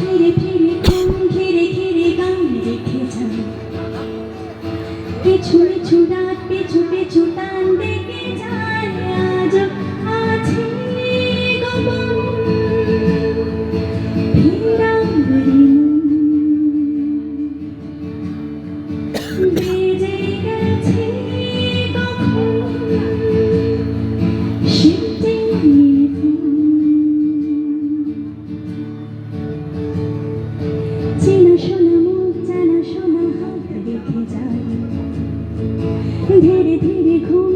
피리피리 길이길이 감리기장 삐추삐추다 삐추삐추 딴데기 자야죠 아침이고만 비랑 그리는 不停哭。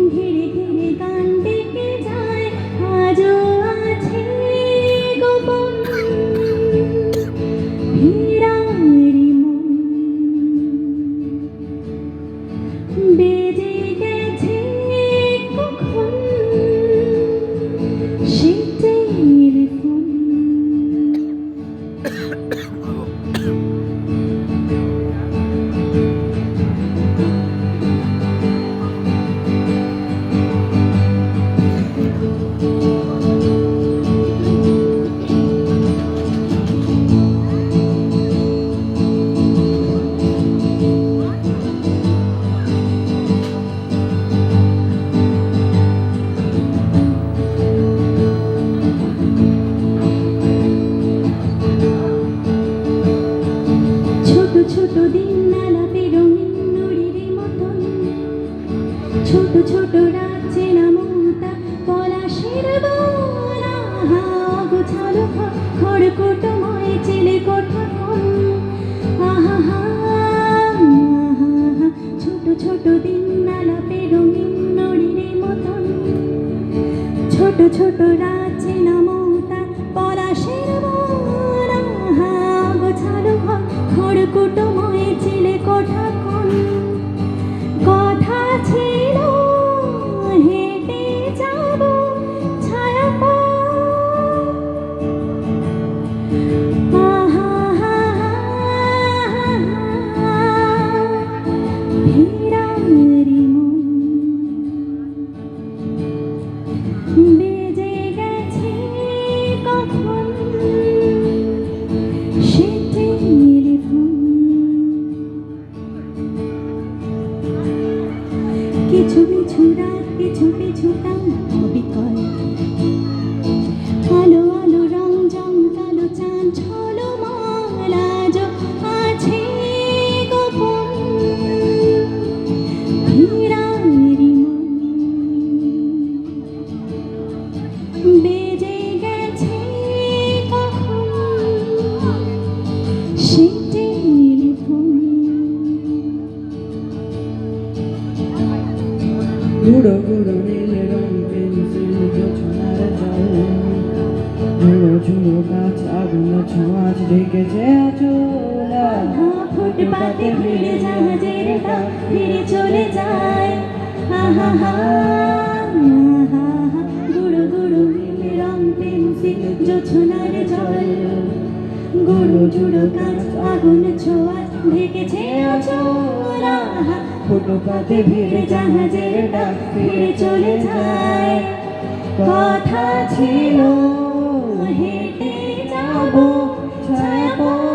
গোছালো ঘর খড়কুটময় চিলে কোঠা কোন আহা ছোট ছোট দিন নালাপে রঙিন নড়িরে মতন। ছোট ছোট 秋灯。গুঁড়ো। গুঁড়ো নীল রং পেন্সিল জোছনার জল ঝুড়ো ঝুড়ো গাছ আগুন ছোঁয়াচ ঢেকেছে আচোলা ফুটপাতে ভিড়ে জাহাজের ডাক ফিরে চলে যায়। আহা হা হা গুড়ো গুড়ো নীল রং পেন্সিল জোছনার জল। গুড়ো ঝুড়ো কাঁচ আগুন ছোঁয়া ঢেকেছে অচোরা ফুটপাতে ভিড়ে জাহাজের ডাক ফিরে চলে যায় কথা ছিল হেঁটে যাব ছায়া পাও।